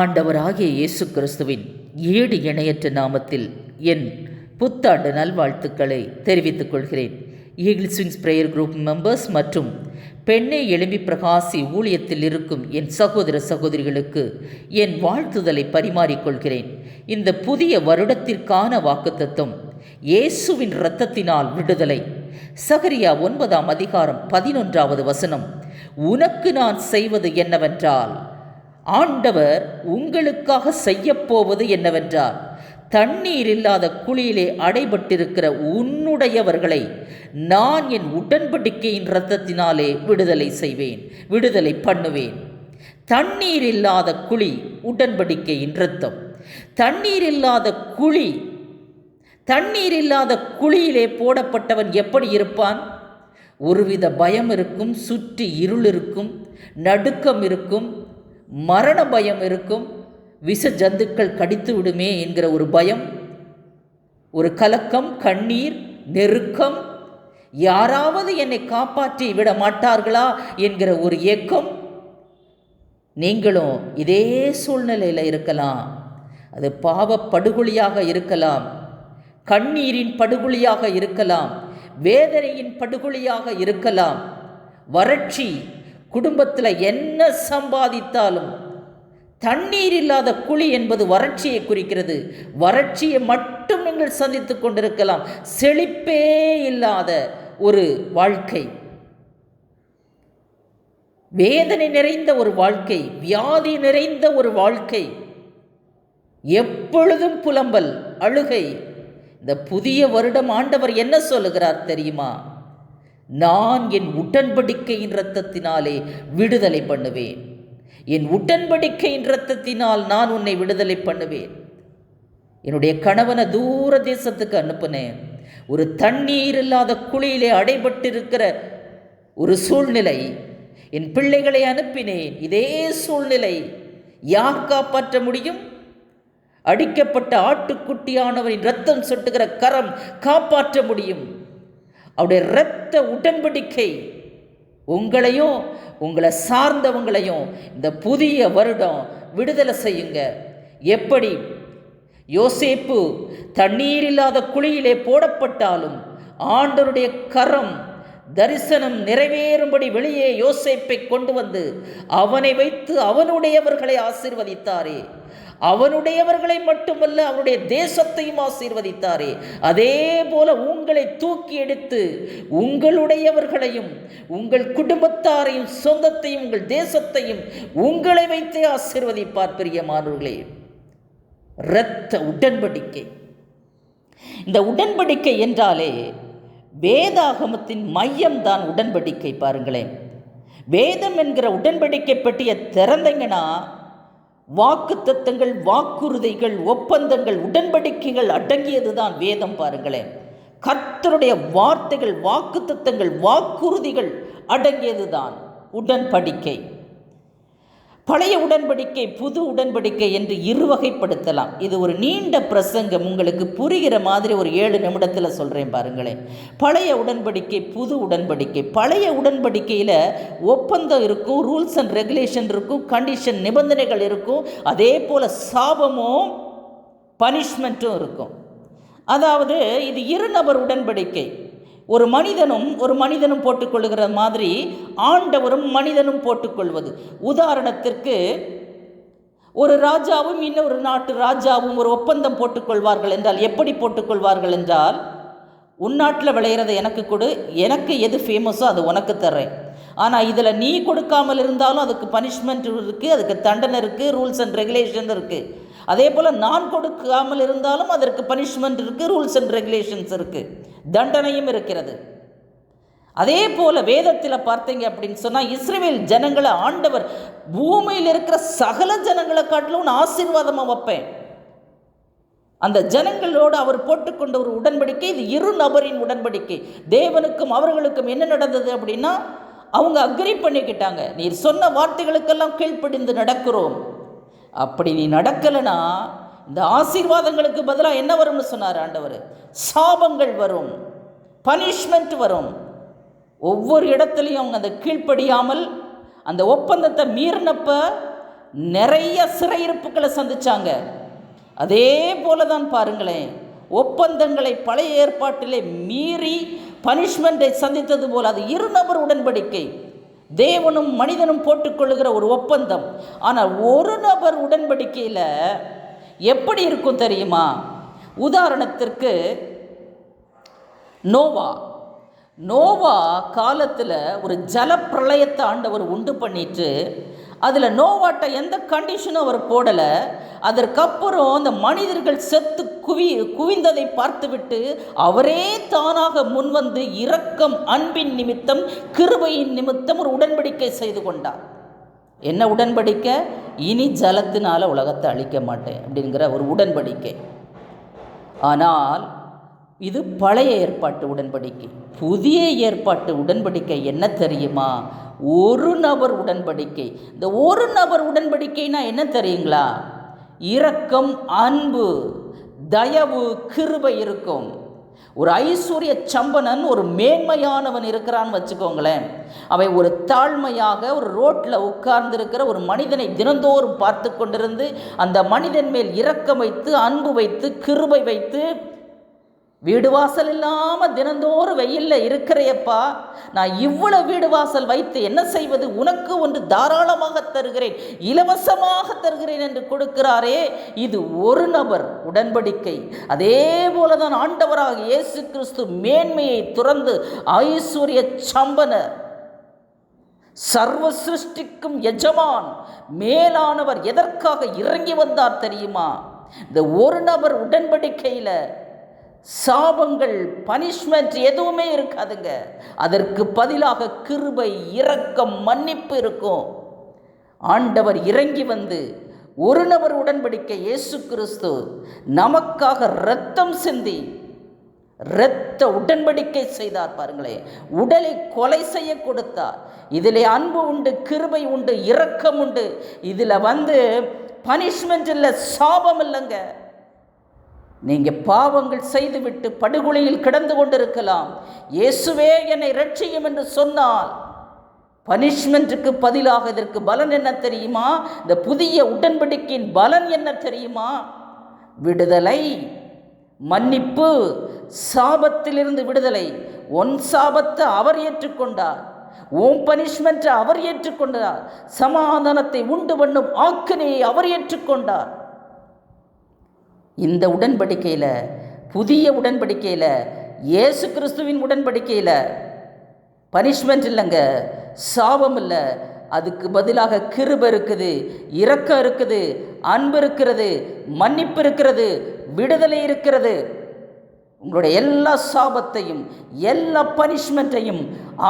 ஆண்டவராகிய இயேசு கிறிஸ்துவின் ஈடு இணையற்ற நாமத்தில் என் புத்தாண்டு நல்வாழ்த்துக்களை தெரிவித்துக் கொள்கிறேன். Eagle swings prayer group members மற்றும் பெண்ணை எழும்பி பிரகாசி ஊழியத்தில் இருக்கும் என் சகோதர சகோதரிகளுக்கு என் வாழ்த்துதலை பரிமாறிக்கொள்கிறேன் இந்த புதிய வருடத்திற்கான வாக்குத்தத்தம் இயேசுவின் இரத்தத்தினால் விடுதலை. சகரியா ஒன்பதாம் அதிகாரம் பதினொன்றாவது வசனம் உனக்கு நான் செய்வது என்னவென்றால் ஆண்டவர் உங்களுக்காக செய்யப்போவது என்னவென்றால் தண்ணீர் இல்லாத குழியிலே அடைபட்டிருக்கிற உன்னுடையவர்களை நான் என் உடன்படிக்கையின் இரத்தத்தினாலே விடுதலை செய்வேன் விடுதலை பண்ணுவேன். தண்ணீர் இல்லாத குழி உடன்படிக்கையின் இரத்தம். தண்ணீர் இல்லாத குழி தண்ணீர் இல்லாத குழியிலே போடப்பட்டவன் எப்படி இருப்பான்? ஒருவித பயம் இருக்கும் சுற்றி இருள் இருக்கும் நடுக்கம் இருக்கும் மரண பயம் இருக்கும். விஷ ஜந்துக்கள் கடித்து விடுமே என்கிற ஒரு பயம். ஒரு கலக்கம் கண்ணீர் நெருக்கம். யாராவது என்னை காப்பாற்றி விட மாட்டார்களா என்கிற ஒரு ஏக்கம். நீங்களும் இதே சூழ்நிலையில் இருக்கலாம். அது பாவ படுகொலியாக இருக்கலாம். கண்ணீரின் படுகொலியாக இருக்கலாம். வேதனையின் படுகொலியாக இருக்கலாம். வறட்சி குடும்பத்தில் என்ன சம்பாதித்தாலும் தண்ணீர் இல்லாத குழி என்பது வறட்சியை குறிக்கிறது. வறட்சியை மட்டும் நீங்கள் சந்தித்து கொண்டிருக்கலாம். செழிப்பே இல்லாத ஒரு வாழ்க்கை. வேதனை நிறைந்த ஒரு வாழ்க்கை வியாதி நிறைந்த ஒரு வாழ்க்கை. எப்பொழுதும் புலம்பல் அழுகை. இந்த புதிய வருடம் ஆண்டவர் என்ன சொல்லுகிறார் தெரியுமா? நான் என் உடன்படிக்கையின் இரத்தத்தினாலே விடுதலை பண்ணுவேன். என் உடன்படிக்கையின் இரத்தத்தினால் நான் உன்னை விடுதலை பண்ணுவேன். என்னுடைய கணவனை தூர தேசத்துக்கு அனுப்புனேன். ஒரு தண்ணீர் இல்லாத குழியிலே அடைபட்டிருக்கிற ஒரு சூழ்நிலை. என் பிள்ளைகளை அனுப்பினேன். இதே சூழ்நிலை. யார் காப்பாற்ற முடியும்? அடிக்கப்பட்ட ஆட்டுக்குட்டியானவரின் ரத்தம் சொட்டுகிற கரம் காப்பாற்ற முடியும். அவருடைய இரத்த உடன்படிக்கை உங்களையும் உங்களை சார்ந்தவங்களையும் இந்த புதிய வருடம் விடுதலை செய்யுங்க. எப்படி? யோசேப்பு தண்ணீர் இல்லாத குழியிலே போடப்பட்டாலும் ஆண்டருடைய கரம் தரிசனம் நிறைவேறும்படி வெளியே யோசேப்பை கொண்டு வந்து அவனை வைத்து அவனுடையவர்களை ஆசீர்வதித்தாரே. அவனுடையவர்களை மட்டுமல்ல அவருடைய தேசத்தையும் ஆசீர்வதித்தாரே. அதே போல உங்களை தூக்கி எடுத்து உங்களுடையவர்களையும் உங்கள் குடும்பத்தாரையும் சொந்தத்தையும் உங்கள் தேசத்தையும் உங்களை வைத்தே ஆசீர்வதிப்பார் பிரியமானவர்களே. இரத்த உடன்படிக்கை. இந்த உடன்படிக்கை என்றாலே வேதாகமத்தின் மையம்தான் உடன்படிக்கை பாருங்களேன். வேதம் என்கிற உடன்படிக்கை பற்றிய திறந்தங்கன்னா வாக்கு தத்தங்கள் வாக்குறுதிகள் ஒப்பந்தங்கள் உடன்படிக்கைகள் அடங்கியது தான் வேதம் பாருங்களேன். கர்த்தருடைய வார்த்தைகள் வாக்கு தத்தங்கள் வாக்குறுதிகள் அடங்கியது தான் உடன்படிக்கை. பழைய உடன்படிக்கை புது உடன்படிக்கை என்று இருவகைப்படுத்தலாம். இது ஒரு நீண்ட பிரசங்கம். உங்களுக்கு புரிகிற மாதிரி ஒரு ஏழு நிமிடத்தில் சொல்கிறேன் பாருங்களேன். பழைய உடன்படிக்கை புது உடன்படிக்கை. பழைய உடன்படிக்கையில் ஒப்பந்தம் இருக்கும் ரூல்ஸ் அண்ட் ரெகுலேஷன் இருக்கும் கண்டிஷன் நிபந்தனைகள் இருக்கும். அதே போல் சாபமும் பனிஷ்மெண்ட்டும் இருக்கும். அதாவது இது இருநபர் உடன்படிக்கை. ஒரு மனிதனும் ஒரு மனிதனும் போட்டுக்கொள்கிற மாதிரி ஆண்டவரும் மனிதனும் போட்டுக்கொள்வது. உதாரணத்திற்கு ஒரு ராஜாவும் இன்னொரு நாட்டு ராஜாவும் ஒரு ஒப்பந்தம் போட்டுக்கொள்வார்கள் என்றால் எப்படி போட்டுக்கொள்வார்கள் என்றால் உன்னாட்டில் விளையிறதை எனக்கு கொடு எனக்கு எது ஃபேமஸோ அது உனக்கு தர்றேன். ஆனால் இதில் நீ கொடுக்காமல் இருந்தாலும் அதுக்கு பனிஷ்மெண்ட் இருக்குது அதுக்கு தண்டனை இருக்குது ரூல்ஸ் அண்ட் ரெகுலேஷன் இருக்குது அதே போல் நான் கொடுக்காமல் இருந்தாலும் அதற்கு பனிஷ்மெண்ட் இருக்குது ரூல்ஸ் அண்ட் ரெகுலேஷன்ஸ் இருக்குது தண்டனையும் இருக்கிறது. அதே போல் வேதத்தில் பார்த்தீங்க அப்படின்னு சொன்னால் இஸ்ரேல் ஜனங்களை ஆண்டவர் பூமியில் இருக்கிற சகல ஜனங்களை காட்டிலும் நான் ஆசீர்வாதமாக வைப்பேன். அந்த ஜனங்களோடு அவர் போட்டுக்கொண்ட ஒரு உடன்படிக்கை இது இரு நபரின் உடன்படிக்கை. தேவனுக்கும் அவர்களுக்கும் என்ன நடந்தது அப்படின்னா அவங்க அக்ரி பண்ணிக்கிட்டாங்க. நீர் சொன்ன வார்த்தைகளுக்கெல்லாம் கீழ்ப்படிந்து நடக்கிறோம். அப்படி நீ நடக்கலைன்னா இந்த ஆசீர்வாதங்களுக்கு பதிலாக என்ன வரும்னு சொன்னார் ஆண்டவர். சாபங்கள் வரும். பனிஷ்மெண்ட் வரும். ஒவ்வொரு இடத்துலையும் அவங்க அந்த கீழ்ப்படியாமல் அந்த ஒப்பந்தத்தை மீறினப்ப நிறைய சிறையிருப்புகளை சந்தித்தாங்க அதே போல தான் பாருங்களேன். ஒப்பந்தங்களை பழைய ஏற்பாட்டிலே மீறி பனிஷ்மெண்ட்டை சந்தித்தது போல அது இருநபர் உடன்படிக்கை. தேவனும் மனிதனும் போட்டுக்கொள்ளுகிற ஒரு ஒப்பந்தம். ஆனால் ஒரு நபர் உடன்படிக்கையில் எப்படி இருக்கும் தெரியுமா? உதாரணத்திற்கு நோவா. நோவா காலத்தில் ஒரு ஜலப்பிரளயத்தை ஆண்டவர் உண்டு பண்ணிட்டு அதில் நோவாட்ட எந்த கண்டிஷனும் அவர் போடலை. அதற்கப்புறம் அந்த மனிதர்கள் செத்து குவி குவிந்ததை பார்த்துவிட்டு அவரே தானாக முன்வந்து இரக்கம் அன்பின் நிமித்தம் கிருபையின் நிமித்தம் ஒரு உடன்படிக்கை செய்து கொண்டார். என்ன உடன்படிக்கை? இனி ஜலத்தினால் உலகத்தை அழிக்க மாட்டேன் அப்படிங்கிற ஒரு உடன்படிக்கை. ஆனால் இது பழைய ஏற்பாட்டு உடன்படிக்கை. புதிய ஏற்பாட்டு உடன்படிக்கை என்ன தெரியுமா? ஒரு நபர் உடன்படிக்கை. இந்த ஒரு நபர் உடன்படிக்கைனா என்ன தெரியுங்களா? இரக்கம் அன்பு. தயவு கிருபை இருக்கும். ஒரு ஐஸ்வர்ய சம்பனன் ஒரு மேன்மையானவன் இருக்கிறான்னு வச்சுக்கோங்களேன். அவை ஒரு தாழ்மையாக ஒரு ரோட்டில் உட்கார்ந்திருக்கிற ஒரு மனிதனை தினந்தோறும் பார்த்து கொண்டிருந்து அந்த மனிதன் மேல் இரக்கம் வைத்து அன்பு வைத்து கிருபை வைத்து வீடு வாசல் இல்லாமல் தினந்தோறும் வெயிலில் இருக்கிறையப்பா. நான் இவ்வளோ வீடு வாசல் வைத்து என்ன செய்வது? உனக்கு ஒன்று தாராளமாக தருகிறேன் இலவசமாக தருகிறேன் என்று கொடுக்கிறாரே. இது ஒரு நபர் உடன்படிக்கை. அதே போல தான் ஆண்டவராக இயேசு கிறிஸ்து மேன்மையை துறந்து ஐஸ்வர்ய சம்பனர் சர்வ சிருஷ்டிக்கும் எஜமான் மேலானவர் எதற்காக இறங்கி வந்தார் தெரியுமா? இந்த ஒரு நபர் உடன்படிக்கையில் சாபங்கள் பனிஷ்மெண்ட் எதுவுமே இருக்காதுங்க. அதற்கு பதிலாக கிருபை இரக்கம் மன்னிப்பு இருக்கும். ஆண்டவர் இறங்கி வந்து ஒரு நபர் உடன்படிக்கை இயேசு கிறிஸ்து நமக்காக இரத்தம் சிந்தி இரத்த உடன்படிக்கை செய்தார் பாருங்களேன் உடலை கொலை செய்ய கொடுத்தார். இதில் அன்பு உண்டு கிருபை உண்டு இரக்கம் உண்டு. இதில் வந்து பனிஷ்மெண்ட் இல்லை சாபம் இல்லைங்க. நீங்கள் பாவங்கள் செய்துவிட்டு படுகொலையில் கிடந்து கொண்டிருக்கலாம். இயேசுவே என்னை ரட்சியும் என்று சொன்னால் பனிஷ்மெண்ட்டுக்கு பதிலாக இதற்கு பலன் என்ன தெரியுமா? இந்த புதிய உடன்படிக்கையின் பலன் என்ன தெரியுமா? விடுதலை மன்னிப்பு சாபத்திலிருந்து விடுதலை. ஒன் சாபத்தை அவர் ஏற்றுக்கொண்டார். ஓம் பனிஷ்மெண்ட்டை அவர் ஏற்றுக்கொண்டார். சமாதானத்தை உண்டு பண்ணும் ஆக்கினையை அவர் ஏற்றுக்கொண்டார். இந்த உடன்படிக்கையில் புதிய உடன்படிக்கையில் இயேசு கிறிஸ்துவின் உடன்படிக்கையில் பனிஷ்மெண்ட் இல்லைங்க சாபம் இல்லை. அதுக்கு பதிலாக கிருப இருக்குது இரக்கம் இருக்குது அன்பு இருக்கிறது மன்னிப்பு இருக்கிறது விடுதலை இருக்கிறது. உங்களுடைய எல்லா சாபத்தையும் எல்லா பனிஷ்மெண்ட்டையும்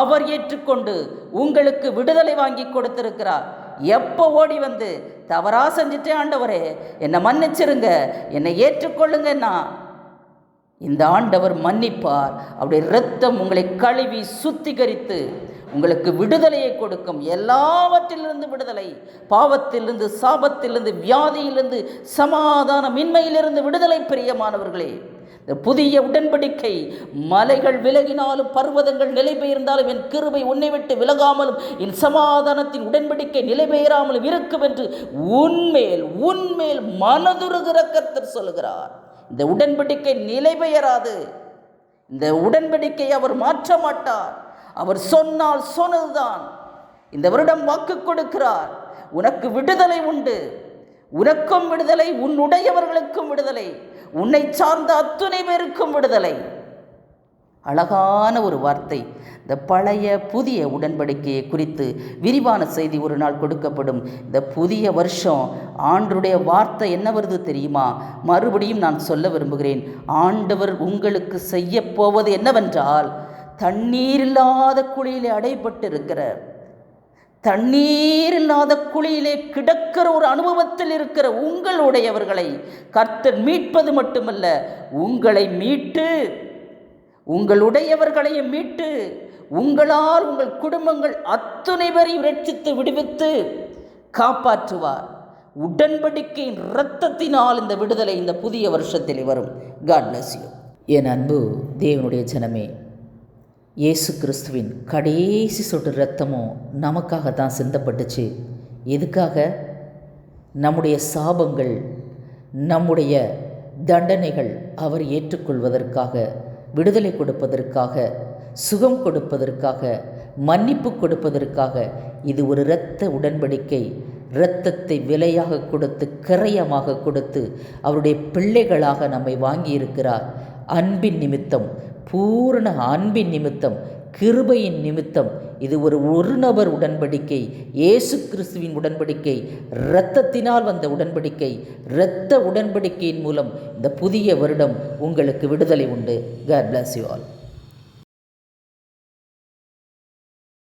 அவர் ஏற்றுக்கொண்டு உங்களுக்கு விடுதலை வாங்கி கொடுத்திருக்கிறார். எப்போ ஓடி வந்து தவறா செஞ்சுட்டே ஆண்டவரே? என்னை மன்னிச்சிருங்க. என்னை ஏற்றுக்கொள்ளுங்கன்னா இந்த ஆண்டவர் மன்னிப்பார். அவருடைய இரத்தம் உங்களை கழுவி சுத்திகரித்து உங்களுக்கு விடுதலையை கொடுக்கும். எல்லாவற்றிலிருந்து விடுதலை. பாவத்திலிருந்து சாபத்திலிருந்து வியாதியிலிருந்து சமாதான மின்மையிலிருந்து விடுதலை பிரியமானவர்களே. புதிய உடன்படிக்கை. மலைகள் விலகினாலும் பர்வதங்கள் நிலை பெயர்ந்தாலும் என் கிருபை உன்னை விட்டு விலகாமலும் என் சமாதானத்தின் உடன்படிக்கை நிலை பெயராமலும் இருக்கும் என்று உன்மேல் உன்மேல் மனதுருகிற கர்த்தர் சொல்கிறார் இந்த உடன்படிக்கை நிலை பெயராது. இந்த உடன்படிக்கை அவர் மாற்ற மாட்டார். அவர் சொன்னால் சொன்னதுதான். இந்த வருடம் வாக்கு கொடுக்கிறார். உனக்கு விடுதலை உண்டு. உனக்கும் விடுதலை உன்னுடையவர்களுக்கும் விடுதலை. உன்னை சார்ந்த அத்துணை பேருக்கும் விடுதலை. அழகான ஒரு வார்த்தை. இந்த பழைய புதிய உடன்படிக்கையை குறித்து விரிவான செய்தி ஒரு நாள் கொடுக்கப்படும். இந்த புதிய வருஷம் ஆண்டுடைய வார்த்தை என்ன வருது தெரியுமா? மறுபடியும் நான் சொல்ல விரும்புகிறேன். ஆண்டவர் உங்களுக்கு செய்ய போவது என்னவென்றால் தண்ணீர் இல்லாத குழியிலே அடைபட்டு இருக்கிற தண்ணீர் இல்லாத குழியிலே கிடக்கிற ஒரு அனுபவத்தில் இருக்கிற உங்களுடையவர்களை கர்த்தர் மீட்பது மட்டுமல்ல உங்களை மீட்டு உங்களுடையவர்களையும் மீட்டு உங்களால் உங்கள் குடும்பங்கள் அத்துணை பேரையும் ரட்சித்து விடுவித்து காப்பாற்றுவார். உடன்படிக்கையின் இரத்தத்தினால் இந்த விடுதலை இந்த புதிய வருஷத்தில் வரும். காட் பிளஸ் யூ என் அன்பு தேவனுடைய ஜனமே இயேசு கிறிஸ்துவின் கடைசி சொட்டு ரத்தமும் நமக்காக தான் சிந்தப்பட்டுச்சு. எதுக்காக? நம்முடைய சாபங்கள் நம்முடைய தண்டனைகள் அவர் ஏற்றுக்கொள்வதற்காக விடுதலை கொடுப்பதற்காக சுகம் கொடுப்பதற்காக மன்னிப்பு கொடுப்பதற்காக இது ஒரு இரத்த உடன்படிக்கை இரத்தத்தை விலையாக கொடுத்து கிரயமாக கொடுத்து அவருடைய பிள்ளைகளாக நம்மை வாங்கியிருக்கிறார். அன்பின் நிமித்தம் பூரண அன்பின் நிமித்தம் கிருபையின் நிமித்தம். இது ஒரு ஒரு நபர் உடன்படிக்கை இயேசு கிறிஸ்துவின் உடன்படிக்கை இரத்தத்தினால் வந்த உடன்படிக்கை இரத்த உடன்படிக்கையின் மூலம் இந்த புதிய வருடம் உங்களுக்கு விடுதலை உண்டு. God bless you all